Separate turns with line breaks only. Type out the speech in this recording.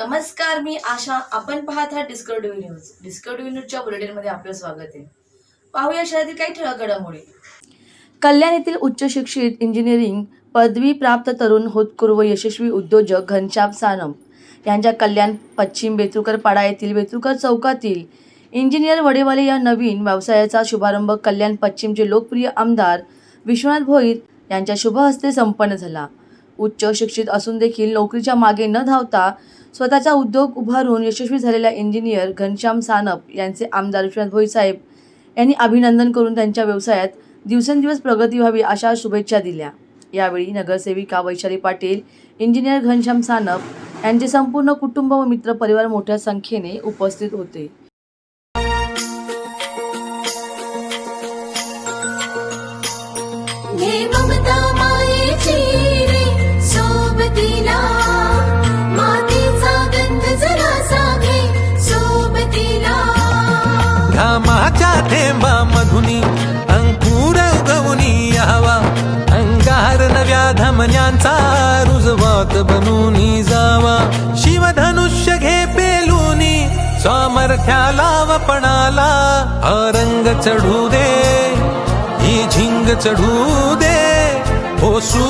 नमस्कार मी आशा. आपण पाहत आहात डिस्कवरी न्यूज डिस्कवरी न्यूजच्या बुलेटिनमध्ये आपलं स्वागत आहे. पाहूया शहरातील काही ठळक घडामोडी. कल्याण येथील उच्च शिक्षित इंजिनिअरिंग पदवी प्राप्त तरुण होतकुर्व व यशस्वी उद्योजक घनश्याम सानम यांच्या कल्याण पश्चिम बेतुकर पाडा येथील बेतुकर चौकातील इंजिनियर वडेवाले या नवीन व्यवसायाचा शुभारंभ कल्याण पश्चिमचे लोकप्रिय आमदार विश्वनाथ भोईर यांच्या शुभ हस्ते संपन्न झाला. उच्च शिक्षित असून देखील नोकरीच्या मागे न धावता स्वतःचा उद्योग उभारून यशस्वी झालेल्या इंजिनियर घनश्याम सानप यांचे आमदार विश्वनाथ भोईसाहेब यांनी अभिनंदन करून त्यांच्या व्यवसायात दिवसेंदिवस प्रगती व्हावी अशा शुभेच्छा दिल्या. यावेळी नगरसेविका वैशाली पाटील इंजिनियर घनश्याम सानप यांचे संपूर्ण कुटुंब व मित्र परिवार मोठ्या संख्येने उपस्थित होते.
ममता
धमन्यांचा रुजवात बनूनी जावा. शिवधनुष्य घे पेलूनी सामर्थ्याला वपणाला अरंग चढू दे ही झिंग चढू दे. हो सूर्य